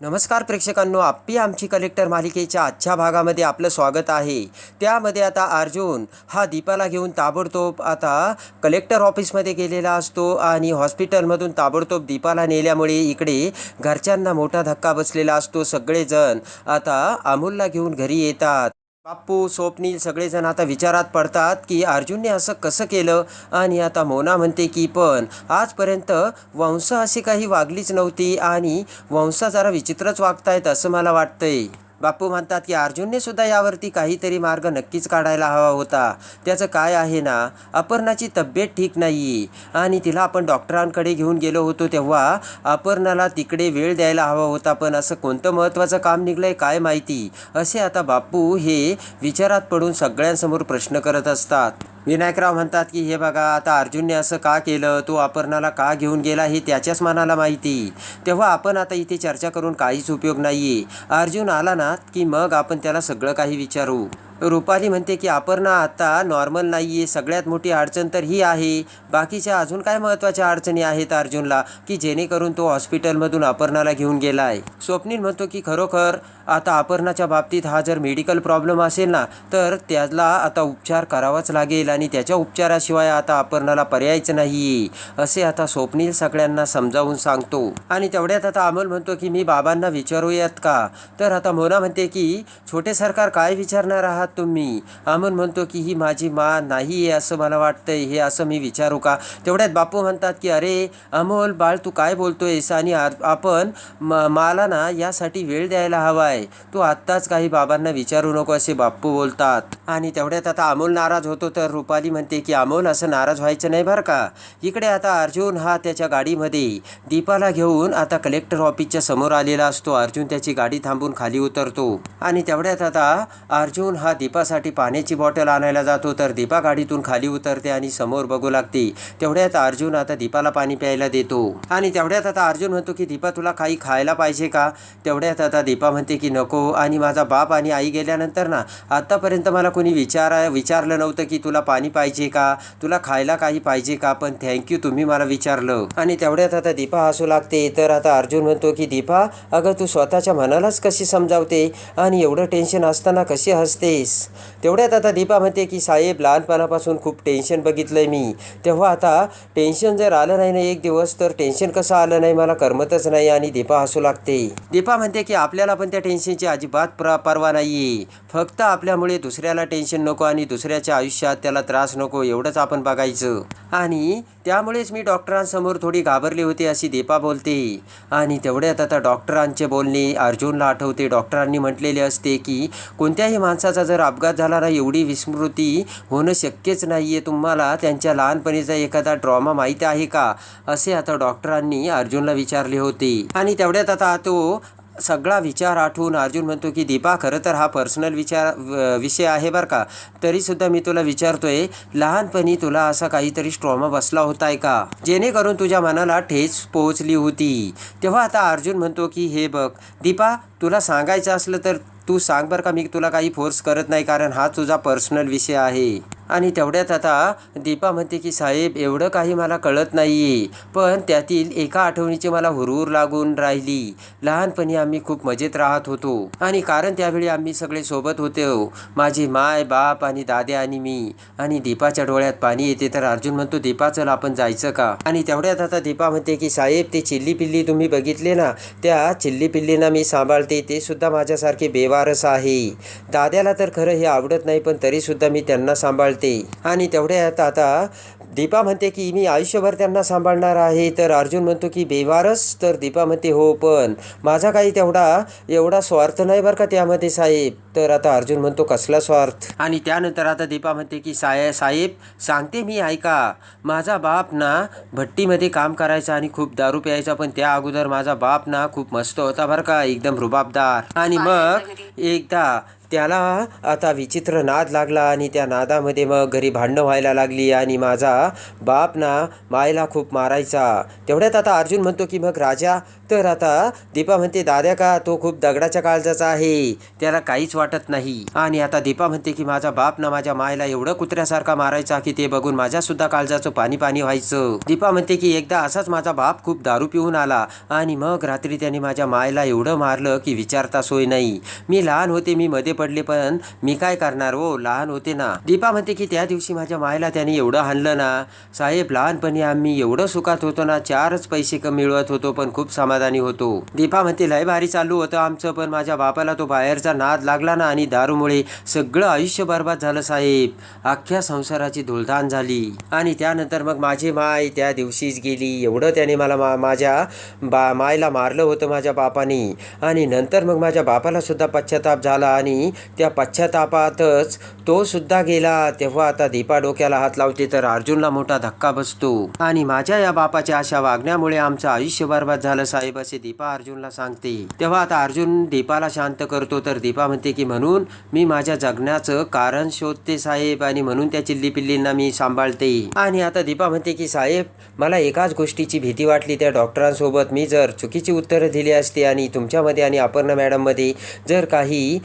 नमस्कार प्रेक्षकांनो आप्पी आमची कलेक्टर मालिकेच्या आजच्या भागामध्ये आपलं स्वागत आहे. त्यामध्ये आता अर्जुन हा दीपाला घेऊन ताबडतोब आता कलेक्टर ऑफिसमध्ये गेलेला असतो आणि हॉस्पिटलमधून ताबडतोब दीपाला नेल्यामुळे इकडे घरच्यांना मोठा धक्का बसलेला असतो. सगळेजण आता अमोलला घेऊन घरी येतात. बाप्पू स्वप्नील सगळेजण आता विचारात पडतात की अर्जुनने असं कसं केलं? आणि आता मोना म्हणते की पण आजपर्यंत वंश अशी काही वागलीच नव्हती आणि वंशा जरा विचित्रच वागतायत असं मला वाटतंय. बाप्पू म्हणतात की अर्जुनने सुद्धा यावरती काहीतरी मार्ग नक्कीच काढायला हवा होता. त्याचं काय आहे ना अपर्णाची तब्येत ठीक नाही आणि तिला आपण डॉक्टरांकडे घेऊन गेलो होतो तेव्हा अपर्णाला तिकडे वेळ द्यायला हवा होता पण असं कोणतं महत्त्वाचं काम निघलंय काय माहिती? असे आता बाप्पू हे विचारात पडून सगळ्यांसमोर प्रश्न करत असतात. विनायकराव म्हणतात की हे बघा आता अर्जुनने असं का केलं? तो अपर्णाला का घेऊन गेला हे त्याच्याच मनाला माहिती. तेव्हा आपण आता इथे चर्चा करून काहीच उपयोग नाही आहे अर्जुन आला ना की मग आपण त्याला सगळं काही विचारू. रुपाली म्हणते की अपर्णा आता नॉर्मल नाही आहे सगळ्यात मोठी अडचण तर ही आहे. बाकीच्या अजून काय महत्त्वाच्या अडचणी आहेत अर्जुनला की जेणेकरून तो हॉस्पिटलमधून अपर्णाला घेऊन गेला आहे स्वप्नील म्हणतो की खरोखर आता अपर्णाच्या बाबतीत हा जर मेडिकल प्रॉब्लेम असेल ना तर त्याला आता उपचार करावाच लागेल आणि त्याच्या उपचाराशिवाय आता अपर्णाला पर्यायच नाही असे आता स्वप्नील सगळ्यांना समजावून सांगतो. आणि तेवढ्यात आता अमोल म्हणतो की मी बाबांना विचारूयात का? तर आता मोना म्हणते की छोटे सरकार काय विचारणार आहात? तुम्ही. अमोल म्हणतो की ही माझी मा नाही आहे असं मला वाटतंय. हे असं मी विचारू का? तेवढ्यात बापू म्हणतात की अरे अमोल बाळ तू काय बोलतोयस? आणि आपण म मला ना यासाठी वेळ द्यायला हवा आहे तू आत्ताच काही बाबांना विचारू नको असे बाप्पू बोलतात. आणि तेवढ्यात आता अमोल नाराज होतो. तर रुपाली म्हणते की अमोल असं नाराज व्हायचं नाही बरं का? इकडे आता अर्जुन हा त्याच्या गाडीमध्ये दीपाला घेऊन आता कलेक्टर ऑफिसच्या समोर आलेला असतो. अर्जुन त्याची गाडी थांबून खाली उतरतो. आणि तेवढ्यात आता अर्जुन हा दीपासाठी पाण्याची बॉटल आणायला जातो तर दीपा गाडीतून खाली उतरते आणि समोर बघू लागते. तेवढ्यात अर्जुन आता दीपाला पाणी प्यायला देतो. आणि तेवढ्यात आता अर्जुन म्हणतो की दीपा तुला काही खायला पाहिजे का? तेवढ्यात आता दीपा म्हणते की नको. आणि माझा बाप आणि आई गेल्यानंतर ना आत्तापर्यंत मला कोणी विचारा विचारलं नव्हतं की तुला पाणी पाहिजे का? तुला खायला काही पाहिजे का? पण थँक्यू तुम्ही मला विचारलं. आणि तेवढ्यात आता दीपा हसू लागते. तर आता अर्जुन म्हणतो की दीपा अगं तू स्वतःच्या मनालाच कशी समजावते? आणि एवढं टेन्शन असताना कशी हसतेस? तेवढ्यात आता दीपा म्हणते की साहेब लहानपणापासून खूप टेन्शन बघितलंय मी. तेव्हा आता टेन्शन जर आलं नाही ना एक दिवस तर टेन्शन कसं आलं नाही? मला करमतच नाही आणि दीपा हसू लागते. दीपा म्हणते की आपल्याला पण त्या टेन्शनची अजिबात प्र परवा नाही फक्त आपल्यामुळे दुसऱ्याला टेन्शन नको आणि दुसऱ्याच्या आयुष्यात त्याला त्रास नको एवढंच आपण बघायचं. आणि त्यामुळेच मी डॉक्टरांसमोर थोडी घाबरली होती अशी दीपा बोलते. आणि तेवढ्यात आता डॉक्टरांचे बोलणे अर्जुनला आठवते. डॉक्टरांनी म्हटलेले असते की कोणत्याही माणसाचा जर अपघात झाला ना एवढी विस्मृती होणं शक्यच नाही आहे तुम्हाला त्यांच्या लहानपणीचा एखादा ड्रॉमा माहीत आहे का? असे आता डॉक्टरांनी अर्जुनला विचारले होते. आणि तेवढ्यात आता तो सगळा विचार आठवून अर्जुन म्हणतो की दीपा खरं तर हा पर्सनल विचार विषय आहे बरं का. तरीसुद्धा मी तुला विचारतोय लहानपणी तुला असा काहीतरी स्ट्रॉमा बसला होताय का? जेणेकरून तुझ्या मनाला ठेच पोहोचली होती. तेव्हा आता अर्जुन म्हणतो की हे बघ दीपा तुला सांगायचं असलं तर तू सांग बरं का मी तुला काही फोर्स करत नाही कारण हा तुझा पर्सनल विषय आहे. आणि तेवढ्यात आता दीपा म्हणते की साहेब एवढं काही मला कळत नाही आहे पण त्यातील एका आठवणीची मला हुरहुर लागून राहिली. लहानपणी आम्ही खूप मजेत राहत होतो आणि कारण त्यावेळी आम्ही सगळे सोबत होतो हो. माझे माय बाप आणि दाद्या आणि मी. आणि दीपाच्या डोळ्यात पाणी येते तर अर्जुन म्हणतो दीपा चल आपण जायचं का? आणि तेवढ्यात आता दीपा म्हणते की साहेब ते चिल्ली पिल्ली तुम्ही बघितले ना त्या चिल्ली पिल्लींना मी सांभाळते. ते सुद्धा माझ्यासारखे बेवारस आहे. दाद्याला तर खरं हे आवडत नाही पण तरीसुद्धा मी त्यांना सांभाळते. आणि तेवढ्यात आता दीपा म्हणते की मी आयुष्यभर त्यांना सांभाळणार आहे. तर अर्जुन म्हणतो की बेवारस. तर दीपा म्हणते हो पण माझा काही तेवढा एवढा स्वार्थ नाही बरं का त्यामध्ये साहेब. तर आता अर्जुन म्हणतो कसला स्वार्थ? आणि त्यानंतर आता दीपा म्हणते की साय साहेब सांगते मी ऐका. माझा बाप ना भट्टीमध्ये काम करायचा आणि खूप दारू प्यायचा पण त्या अगोदर माझा बाप ना खूप मस्त होता बरं का एकदम रुबाबदार. आणि मग एकदा त्याला आता विचित्र नाद लागला आणि त्या नादामध्ये मग घरी भांडणं व्हायला लागली आणि माझा बाप ना मायला खूप मारायचा. तेवढ्यात आता अर्जुन म्हणतो की मग राजा तर आता दीपा म्हणते दाद्या का तो खूप दगडाच्या काळजाचा आहे. त्याला काहीच वाटत नाही. आणि आता दीपा म्हणते की माझा बाप ना माझ्या मायला एवढं कुत्र्यासारखा मारायचा की ते बघून माझ्यासुद्धा काळजाचं पाणी पाणी व्हायचं. दीपा म्हणते की एकदा असाच माझा बाप खूप दारू पिऊन आला आणि मग रात्री त्याने माझ्या मायला एवढं मारलं की विचारता सोय नाही. मी लहान होते मी मध्ये पडले पण मी काय करणार हो? लहान होते ना. दीपा म्हणते की त्या दिवशी माझ्या मायला त्याने एवढं हाणलं ना. साहेब लहानपणी आम्ही एवढं सुखात होतो ना. चारच पैसे कमी मिळवत होतो पण खूप समाधानी होतो. दीपा म्हणते लय भारी चालू होतं आमचं पण माझ्या बापाला तो बाहेरचा नाद लागला ना आणि दारूमुळे सगळं आयुष्य बर्बाद झालं साहेब. अख्ख्या संसाराची धुळधाण झाली. आणि त्यानंतर मग माझी माय त्या दिवशीच गेली. एवढं त्याने मला मा माझ्या बा मायला मारलं होतं माझ्या बापाने. आणि नंतर मग माझ्या बापाला सुद्धा पश्चाताप झाला आणि त्या पश्चातापातच तो सुद्धा गेला. तेव्हा आता दीपा डोक्याला हात लावते तर अर्जुनला मोठा धक्का बसतो. आणि माझ्या या बापाच्या अशा वागण्यामुळे आमचं आयुष्य बर्बाद झालं साहेब असे दीपा अर्जुनला सांगते. तेव्हा आता अर्जुन दीपाला शांत करतो तर दीपा म्हणते की म्हणून मी माझ्या जगण्याचं कारण शोधते साहेब आणि म्हणून त्या चिल्ली पिल्लींना मी सांभाळते. आणि आता दीपा म्हणते की साहेब मला एकाच गोष्टीची भीती वाटली. त्या डॉक्टरांसोबत मी जर चुकीची उत्तरं दिली असती आणि तुमच्यामध्ये आणि अपर्णा मॅडममध्ये जर काही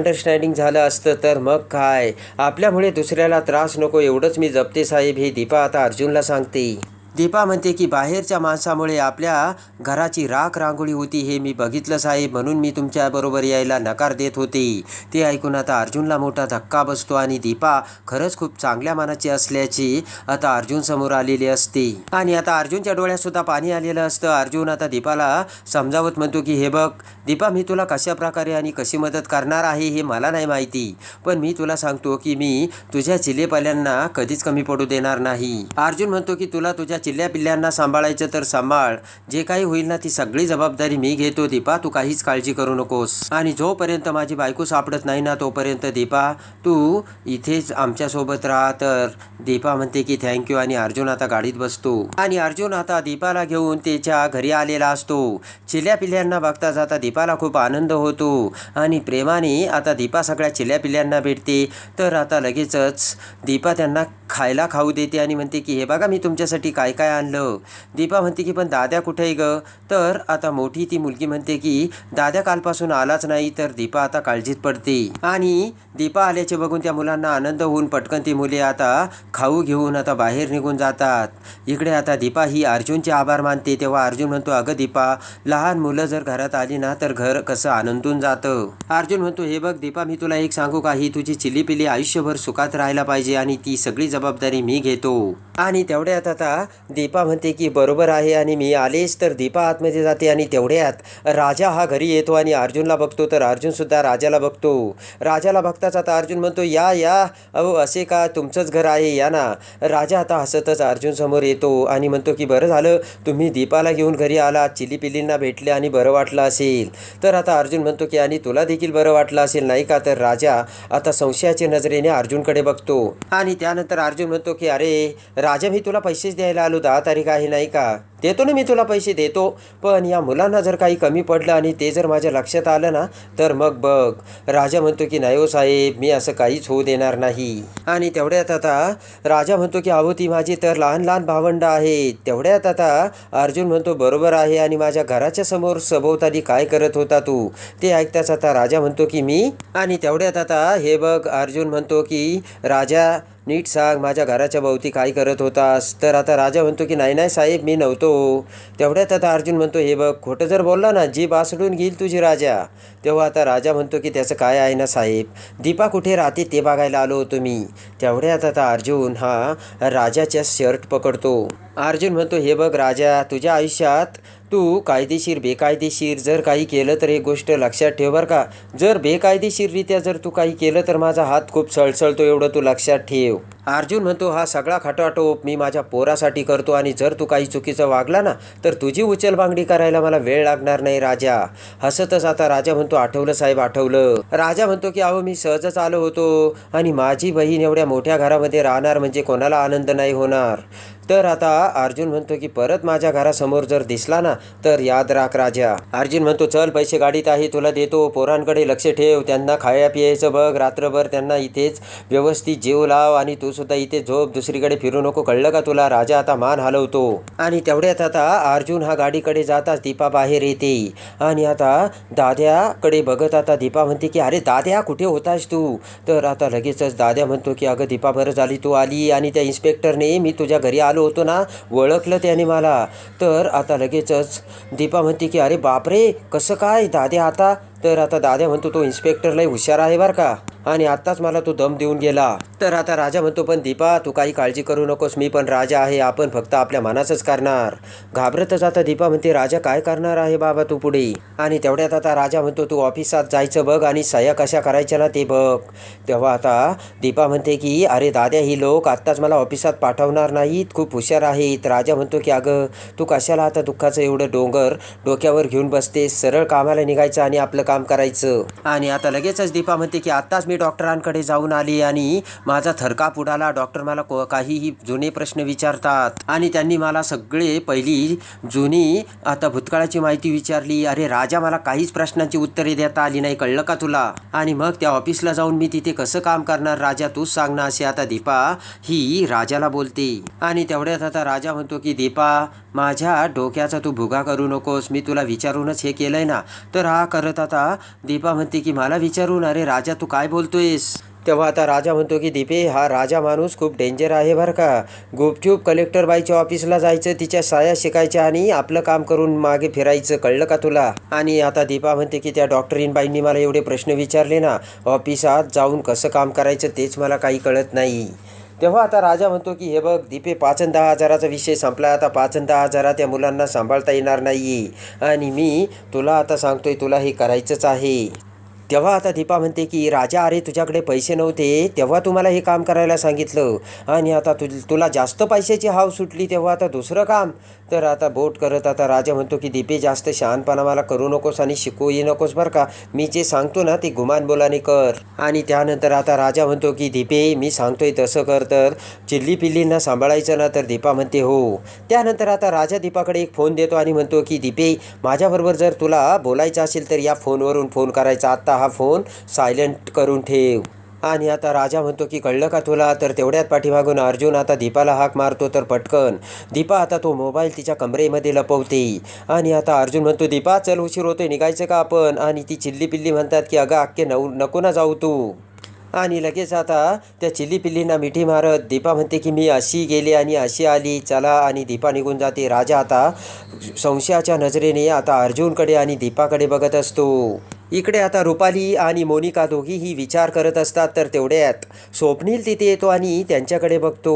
अंडरस्टँडिंग झालं असतं तर मग काय? आपल्यामुळे दुसऱ्याला त्रास नको एवढंच मी जपते साहेब हे दीपा आता अर्जुनला सांगते. दीपा म्हणते की बाहेरच्या माणसामुळे आपल्या घराची राख रांगोळी होती हे मी बघितलं साहेब म्हणून मी तुमच्याबरोबर यायला नकार देत होते. ते ऐकून आता अर्जुनला मोठा धक्का बसतो आणि दीपा खरंच खूप चांगल्या मनाची असल्याची आता अर्जुन समोर आलेली असते. आणि आता अर्जुनच्या डोळ्यातसुद्धा पाणी आलेलं असतं. अर्जुन आता दीपाला समजावत म्हणतो की हे बघ दीपा मी तुला कशा प्रकारे आणि कशी मदत करणार आहे हे मला नाही माहिती. पण मी तुला सांगतो की मी तुझ्या चिलेपाल्यांना कधीच कमी पडू देणार नाही. अर्जुन म्हणतो की तुला तुझ्या चिल्ल्या पिल्ल्यांना सांभाळायचं तर सांभाळ. जे काही होईल ना ती सगळी जबाबदारी मी घेतो. दीपा तू काहीच काळजी करू नकोस. आणि जोपर्यंत माझी बायको सापडत नाही ना तोपर्यंत दीपा तू इथेच आमच्यासोबत राहा. तर दीपा म्हणते की थँक्यू आणि अर्जुन आता गाडीत बसतो. आणि अर्जुन आता दीपाला घेऊन त्याच्या घरी आलेला असतो. चिल्या पिल्ल्यांना बघता जाता दीपाला खूप आनंद होतो. आणि प्रेमाने आता दीपा सगळ्या चिल्या पिल्ल्यांना भेटते. तर आता लगेचच दीपा त्यांना खायला खाऊ देते आणि म्हणते की हे बघा मी तुमच्यासाठी काय काय आणलं? दीपा म्हणते की पण दाद्या कुठे आहे ग? तर आता मोठी ती मुलगी म्हणते की दाद्या कालपासून आलाच नाही तर दीपा आता काळजीत पडते. आणि दीपा आल्याचे बघून त्या मुलांना आनंद होऊन पटकन ती मुले आता खाऊ घेऊन आता बाहेर निघून जातात. इकडे आता दीपा ही अर्जुनचे आभार मानते. तेव्हा अर्जुन म्हणतो अगं दीपा लहान मुलं जर घरात आली ना तर घर कसं आनंदून जातं? अर्जुन म्हणतो हे बघ दीपा मी तुला एक सांगू का? ही तुझी चिली पिली आयुष्यभर सुखात राहायला पाहिजे आणि ती सगळी जबाबदारी मी घेतो. आणि तेवढ्यात आता दीपा म्हणते की बरोबर आहे आणि मी आलेच तर दीपा आतमध्ये जाते आणि तेवढ्यात राजा हा घरी येतो आणि अर्जुनला बघतो तर अर्जुनसुद्धा राजाला बघतो. राजाला बघताच आता अर्जुन म्हणतो या या अहो असे का? तुमचंच घर आहे या ना. राजा आता हसतच अर्जुन समोर येतो आणि म्हणतो की बरं झालं तुम्ही दीपाला घेऊन घरी आला चिली पिलींना भेटले आणि बरं वाटलं असेल. तर आता अर्जुन म्हणतो की आणि तुला देखील बरं वाटलं असेल नाही का? तर राजा आता संशयाच्या नजरेने अर्जुनकडे बघतो. आणि त्यानंतर अर्जुन म्हणतो की अरे राजा मी तुला पैसेच द्यायला आलो दहा तारीख आहे नाही का? देतो ना मी तुला पैसे देतो. पण या मुलांना जर काही कमी पडलं आणि ते जर माझ्या लक्षात आलं ना तर मग बघ. राजा म्हणतो की नाही हो साहेब मी असं काहीच होऊ देणार नाही. आणि तेवढ्यात आता राजा म्हणतो की अहो ती माझी तर लहान लहान भावंड आहेत. तेवढ्यात आता अर्जुन म्हणतो बरोबर आहे आणि माझ्या घराच्या समोर सभोवताली काय करत होता तू? ते ऐकताच आता राजा म्हणतो की मी? आणि तेवढ्यात आता हे बघ अर्जुन म्हणतो की राजा नीट सांग माझ्या घराच्या भोवती काय करत होतास? तर आता राजा म्हणतो की नाही नाही साहेब मी नव्हतो. तेवढ्यात आता अर्जुन म्हणतो हे बघ खोटं जर बोलला ना जीभ आसडून घेईल तुझी राजा. तेव्हा आता राजा म्हणतो की त्याचं काय आहे ना साहेब? दीपा कुठे राहते ते बघायला आलो होतो मी. तेवढ्यात आता अर्जुन हा राजाच्या शर्ट पकडतो. अर्जुन म्हणतो हे बघ राजा तुझ्या आयुष्यात तू कायदेशीर बेकायदेशीर जर काही केलं तर एक गोष्ट लक्षात ठेव बरं का. जर बेकायदेशीररित्या जर तू काही केलं तर माझा हात खूप सळसळतो एवढं तू लक्षात ठेव. अर्जुन म्हणतो हा सगळा खटाटोप मी माझ्या पोरासाठी करतो आणि जर तू काही चुकीचं वागला ना तर तुझी उचलबांगडी करायला मला वेळ लागणार नाही राजा. हसतच आता राजा म्हणतो आठवलं साहेब आठवलं. राजा म्हणतो की अहो मी सहजच आलो होतो आणि माझी बहीण एवढ्या मोठ्या घरामध्ये राहणार म्हणजे कोणाला आनंद नाही होणार. तर आता अर्जुन म्हणतो की परत माझ्या घरासमोर जर दिसला ना तर याद राख राजा. अर्जुन म्हणतो चल पैसे गाडीत आहे तुला देतो. पोरांकडे लक्ष ठेव. त्यांना खाया पियायचं बघ. रात्रभर त्यांना इथेच व्यवस्थित जेव लाव आणि तू सुद्धा इथे झोप. दुसरीकडे फिरू नको. कळलं का तुला? राजा आता मान हलवतो. आणि तेवढ्यात आता अर्जुन हा गाडीकडे जाताच दीपा बाहेर येते. आणि आता दाद्याकडे बघत आता दीपा म्हणते की अरे दाद्या कुठे होतास तू? तर आता लगेचच दाद्या म्हणतो की अगं दीपा बरं झाली. तू आली आणि त्या इन्स्पेक्टरने मी तुझ्या घरी आलो होतो ना ओळखलं त्याने मला. तर आता लगेचच दीपा म्हणते की अरे बापरे कसं काय? दादे आता तर आता दादा म्हणतो तो इन्स्पेक्टर लय हुशार आहे बरं का. आणि आत्ताच मला तो दम देऊन गेला. तर आता राजा म्हणतो पण दीपा तू काही काळजी करू नकोस. मी पण राजा आहे. आपण फक्त आपल्या मनाचंच करणार. घाबरतच आता दीपा म्हणते राजा काय करणार आहे बाबा तू पुढे? आणि तेवढ्यात आता राजा म्हणतो तू ऑफिसात जायचं बघ आणि सह्या कशा करायच्या ना ते बघ. तेव्हा आता दीपा म्हणते की अरे दाद्या ही लोक आत्ताच मला ऑफिसात पाठवणार नाहीत. खूप हुशार आहेत. राजा म्हणतो की अगं तू कशाला आता दुःखाचं एवढं डोंगर डोक्यावर घेऊन बसते सरळ कामाला निघायचं आणि आपलं काम करायचं. आणि आता लगेचच दीपा म्हणते की आत्ताच मी डॉक्टरांकडे जाऊन आली आणि माझा थरकाप उडाला. डॉक्टर मला को काहीही जुने प्रश्न विचारतात. आणि त्यांनी मला सगळे पहिली जुनी आता भूतकाळाची माहिती विचारली. अरे राजा मला काहीच प्रश्नांची उत्तरे देता आली नाही. कळलं का तुला? आणि मग त्या ऑफिसला जाऊन मी तिथे कसं काम करणार? राजा तूच सांग ना. असे आता दीपा ही राजाला बोलते. आणि तेवढ्यात आता राजा म्हणतो की दीपा माझ्या डोक्याचा तू भुगा करू नकोस. मी तुला विचारूनच हे केलंय ना. तर हा करत आता दीपा म्हणते की मला विचारून अरे राजा तू काय बोलतोयस? तेव्हा आता राजा म्हणतो की दीपे हा राजा माणूस खूप डेंजर आहे बरं का. गुपचूप कलेक्टर बाईच्या ऑफिसला जायचं तिच्या साया शिकायच्या आणि आपलं काम करून मागे फिरायचं. कळलं का तुला? आणि आता दीपा म्हणते की त्या डॉक्टरीन बाईंनी मला एवढे प्रश्न विचारले ना ऑफिसात जाऊन कसं काम करायचं तेच मला काही कळत नाही. तेव्हा आता राजा म्हणतो की हे बघ दीपे पाचन दहा हजाराचा विषय संपला. आता पाचन दहा हजारात त्या मुलांना सांभाळता येणार नाही आणि मी तुला आता सांगतोय तुला हे करायचंच आहे. तेव्हा आता दीपा म्हणते की राजा अरे तुझ्याकडे पैसे नव्हते. तेव्हा तुम्हाला हे काम करायला सांगितलं. आणि आता तु तुला जास्त पैशाची हाव सुटली तेव्हा आता दुसरं काम. तर आता बोट करत आता राजा म्हणतो की दीपे जास्त शहाणपणा मला करू नकोस आणि शिकवूही नकोस बरं का. मी जे सांगतो ना ते गुमान बोलाने कर. आणि त्यानंतर आता राजा म्हणतो की दीपे मी सांगतोय तसं कर तर. चिल्ली पिल्लींना सांभाळायचं ना तर. दीपा म्हणते हो. त्यानंतर आता राजा दीपाकडे एक फोन देतो आणि म्हणतो की दीपे माझ्याबरोबर जर तुला बोलायचं असेल तर या फोनवरून फोन करायचा. आत्ता हा फोन सायलेंट करून ठेव. आणि आता राजा म्हणतो की कळलं का तुला? तर तेवढ्यात पाठीमागून अर्जुन आता दीपाला हाक मारतो तर पटकन. दीपा आता तो मोबाईल तिच्या कमरेमध्ये लपवते. आणि आता अर्जुन म्हणतो दीपा चल उशीर होतोय निघायचं का आपण? आणि ती चिल्ली पिल्ली म्हणतात की अगं अख्खे नऊ नको ना जाऊ तू. आणि लगेच आता त्या चिल्ली पिल्लींना मिठी मारत दीपा म्हणते की मी अशी गेली आणि अशी आली. चला. आणि दीपा निघून जाते. राजा आता संशयाच्या नजरेने आता अर्जुनकडे आणि दीपाकडे बघत असतो. इकडे आता रुपाली आणि मोनिका दोघीही विचार करत असतात तर तेवढ्यात स्वप्नील तिथे येतो आणि त्यांच्याकडे बघतो.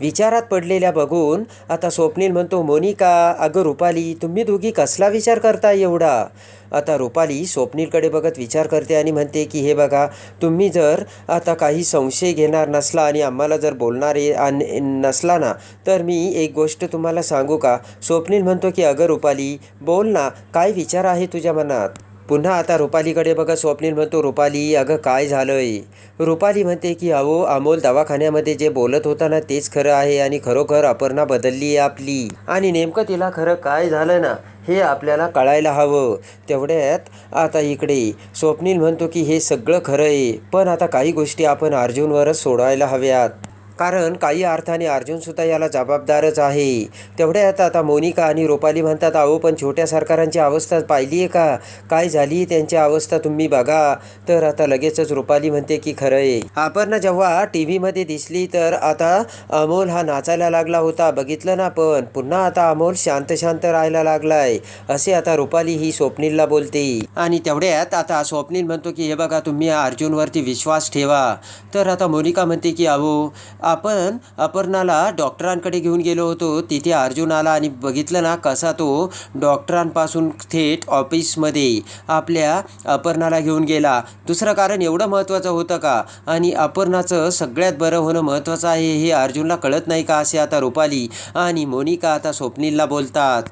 विचारात पडलेल्या बघून आता स्वप्नील म्हणतो मोनिका अगं रुपाली तुम्ही दोघी कसला विचार करता एवढा? आता रुपाली स्वप्नीलकडे बघत विचार करते आणि म्हणते की हे बघा तुम्ही जर आता काही संशय घेणार नसला आणि आम्हाला जर बोलणारे आणि नसला ना तर मी एक गोष्ट तुम्हाला सांगू का? स्वप्नील म्हणतो की अगं रुपाली बोल ना काय विचार आहे तुझ्या मनात? पुन्हा आता रुपालीकडे बघा स्वप्नील म्हणतो रुपाली अगं काय झालंय? रुपाली म्हणते की अहो अमोल दवाखान्यामध्ये जे बोलत होता ना तेच खरं आहे आणि खरोखर अपर्णा बदलली आहे आपली. आणि नेमकं तिला खरं काय झालं ना हे आपल्याला कळायला हवं. तेवढ्यात आता इकडे स्वप्नील म्हणतो की हे सगळं खरं आहे पण आता काही गोष्टी आपण अर्जुनवरच सोडायला हव्यात. कारण काही अर्थाने अर्जुनसुद्धा याला जबाबदारच आहे. तेवढ्यात आता मोनिका आणि रुपाली म्हणतात अहो पण छोट्या सरकारांची अवस्था पाहिली आहे का? काय झाली? त्यांची अवस्था तुम्ही बघा. तर आता लगेचच रुपाली म्हणते की खरं आहे आपण जेव्हा टी व्हीमध्ये दिसली तर आता अमोल हा नाचायला लागला होता. बघितलं ना पण पुन्हा आता अमोल शांत शांत राहायला लागलाय. असे आता रुपाली ही स्वप्नीलला बोलते. आणि तेवढ्यात आता स्वप्नील म्हणतो की हे बघा तुम्ही अर्जुनवरती विश्वास ठेवा. तर आता मोनिका म्हणते की अहो आपण अपर्णाला डॉक्टरांकडे घेऊन गेलो होतो. तिथे अर्जुन आला आणि बघितलं ना कसा तो डॉक्टरांपासून थेट ऑफिसमध्ये आपल्या अपर्णाला घेऊन गेला. दुसरं कारण एवढं महत्त्वाचं होतं का? आणि अपर्णाचं सगळ्यात बरं होणं महत्त्वाचं आहे हे अर्जुनला कळत नाही का असे आता रुपाली आणि मोनिका आता स्वप्नीलला बोलतात.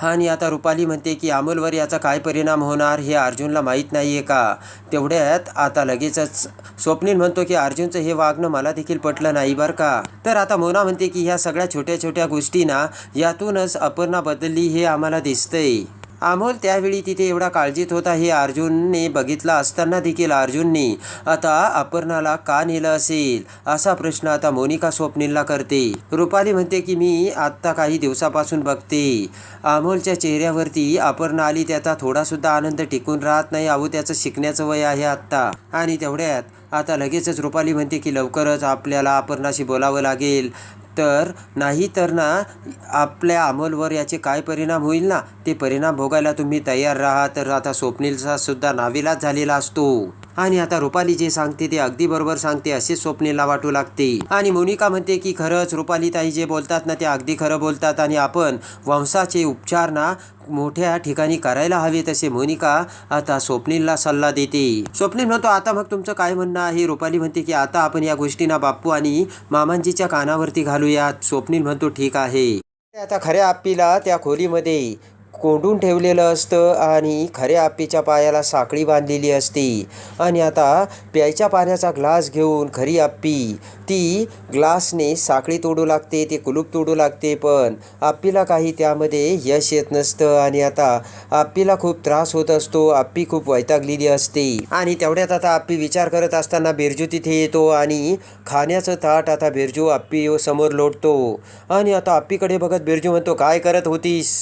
आणि आता रुपाली म्हणते की अमोलवर याचा काय परिणाम होणार हे अर्जुनला माहीत नाही आहे का? तेवढ्यात आता लगेचच स्वप्नील म्हणतो की अर्जुनचं हे वागणं मला देखील पटलं नाही बरं का? तर आता मोना म्हणते की ह्या सगळ्या छोट्या छोट्या गोष्टींना यातूनच अपर्णा बदलली हे आम्हाला दिसतंय. अमोल त्यावेळी तिथे एवढा काळजीत होता हे अर्जुनने बघितला असताना देखील अर्जुनने आता अपर्णाला का नेलं असेल? असा प्रश्न आता मोनिका स्वप्नीलला करते. रुपाली म्हणते की मी आत्ता काही दिवसापासून बघते. अमोलच्या चेहऱ्यावरती अपर्णा आली त्याचा थोडासुद्धा आनंद टिकून राहत नाही. अहो त्याचं शिकण्याचं वय आहे आत्ता. आणि तेवढ्यात आता लगेचच रुपाली म्हणते की लवकरच आपल्याला अपर्णाशी बोलावं लागेल. तर नाही तर ना आपल्या अमोलवर याचे काय परिणाम होईल ना? ते परिणाम भोगायला तुम्ही तयार राहा. तर आता स्वप्नीलचा सुद्धा नाविलाच झालेला असतो. आणि आता रुपाली जे सांगते ते अगदी बरोबर सांगते असे स्वप्नेला वाटू लागते. आणि मोनिका म्हणते की खरंच रुपाली ताई जे बोलतात ना ते अगदी खरं बोलतात आणि आपण वंशाचे उपचार ना मोठ्या ठिकाणी करायला हवे तसे मोनिका आता स्वप्नीलला सल्ला देते. स्वप्नील म्हणतो आता मग तुमचं काय म्हणणं आहे? रुपाली म्हणते की आता आपण या गोष्टींना बाप्पू आणि मामांजीच्या कानावरती घालूयात. स्वप्नील म्हणतो ठीक आहे. आता खऱ्या आप्पीला त्या खोलीमध्ये कोंडून ठेवलेलं असतं आणि खऱ्या आप्पीच्या पायाला साखळी बांधलेली असते. आणि आता प्यायच्या पाण्याचा ग्लास घेऊन खरी आप्पी ती ग्लासने साखळी तोडू लागते ते कुलूप तोडू लागते पण आप्पीला काही त्यामध्ये यश येत नसतं. आणि आता आप्पीला खूप त्रास होत असतो आप्पी खूप वैतागलेली असते. आणि तेवढ्यात आता आप्पी विचार करत असताना बिरजू तिथे येतो आणि खाण्याचं ताट आता बिरजू आप्पी समोर लोटतो. आणि आता आप्पीकडे बघत बिरजू म्हणतो काय करत होतीस?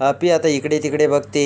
आप्पी आता इकडे तिकडे बघते.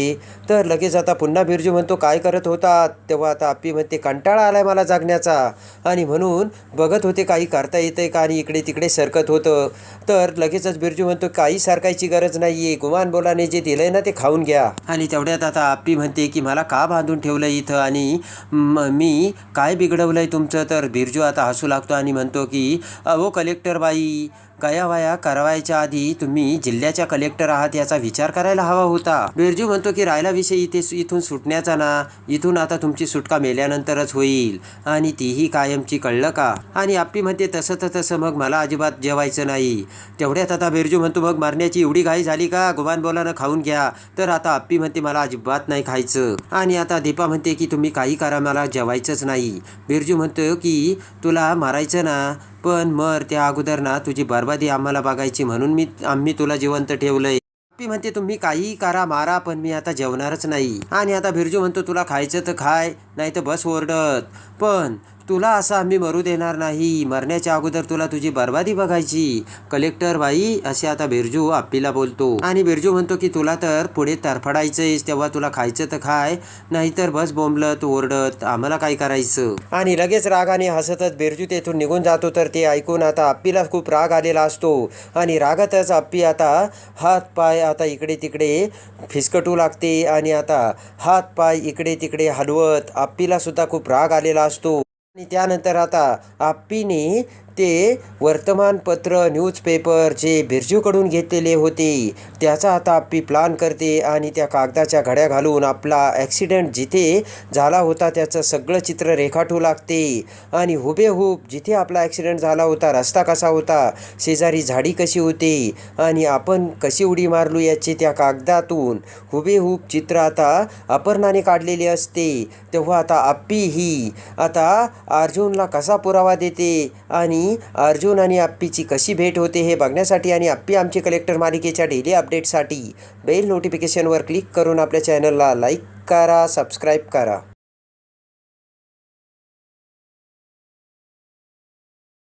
तर लगेच आता पुन्हा बिरजू म्हणतो काय करत होता तेव्हा आता आप्पी म्हणते कंटाळा आलाय मला जागण्याचा. आणि म्हणून बघत होते काही करता येतंय का आणि इकडे तिकडे सरकत होतं. तर लगेचच बिरजू म्हणतो काही सारखायची गरज नाही आहे गुमान बोलाने जे दिलंय ना ते खाऊन घ्या. आणि तेवढ्यात आता आप्पी म्हणते की मला का बांधून ठेवलं इथं? आणि मी काय बिघडवलंय तुमचं? तर बिरजू आता हसू लागतो आणि म्हणतो की अहो कलेक्टर बाई गयावाया करवायच्या आधी तुम्ही जिल्ह्याच्या कलेक्टर आहात याचा विचार करायला हवा होता. बिरजू म्हणतो की राहिला विषय इथे इथून सुटण्याचा ना. इथून आता तुमची सुटका मेल्यानंतरच होईल. आणि तीही कायमची कळलं का? आणि आपली म्हणते तसं तर तसं मग मला अजिबात जेवायचं नाही. तेवढ्यात आता बिरजू म्हणतो मग मारण्याची एवढी घाई झाली का? गुमान बोलानं खाऊन घ्या. तर आता आप्पी म्हणते मला अजिबात नाही खायचं. आणि आता दीपा म्हणते की तुम्ही काही करा मला जेवायचंच नाही. बिरजू म्हणतो की तुला मारायचं ना? पण मर त्या अगोदर ना तुझी बर्बादी आम्हाला बघायची म्हणून मी आम्ही तुला जिवंत ठेवलंय. आप्पी म्हणते तुम्ही काही करा मारा पण मी आता जेवणारच नाही. आणि आता बिरजू म्हणतो तुला खायचं तर खाय नाही तर बस ओरडत. पण तुला असं आम्ही मरू देणार नाही. मरण्याच्या अगोदर तुला तुझी बरबादी बघायची. कलेक्टर बाई असे आता बिरजू आप्पीला बोलतो. आणि बिरजू म्हणतो की तुला तर पुढे तरफडायचंयस तेव्हा तुला खायचं तर खाय. नाहीतर बस बोंबलत ओरडत आम्हाला काय करायचं? आणि लगेच रागाने हसतच बिरजू तेथून निघून जातो. तर ते ऐकून आता आप्पीला खूप राग आलेला असतो. आणि रागातच आप्पी आता हात पाय आता इकडे तिकडे फिसकटू लागते. आणि आता हात पाय इकडे तिकडे हलवत आप्पीला सुद्धा खूप राग आलेला असतो. त्यानंतर आता आप्पीने ते वर्तमानपत्र न्यूजपेपर जे बिरजूकडून घेतलेले होते. त्याचा आता आप्पी प्लान करते आणि त्या कागदाच्या घड्या घालून आपला ॲक्सिडेंट जिथे झाला होता त्याचं सगळं चित्र रेखाटू लागते. आणि हुबेहूब जिथे आपला ॲक्सिडेंट झाला होता रस्ता कसा होता शेजारी झाडी कशी होती आणि आपण कशी उडी मारलो याचे त्या कागदातून हुबेहूब चित्र आता अपर्णाने काढलेले असते. तेव्हा आता आप्पी ही आता अर्जुनला कसा पुरावा देते आणि आणि अर्जुन आणि आप्पीची कशी भेट होते हे बघण्यासाठी आणि आप्पी आमची कलेक्टर मालिकेच्या डेली अपडेटसाठी बेल नोटिफिकेशनवर क्लिक करून आपल्या चॅनलला लाईक करा सबस्क्राईब करा.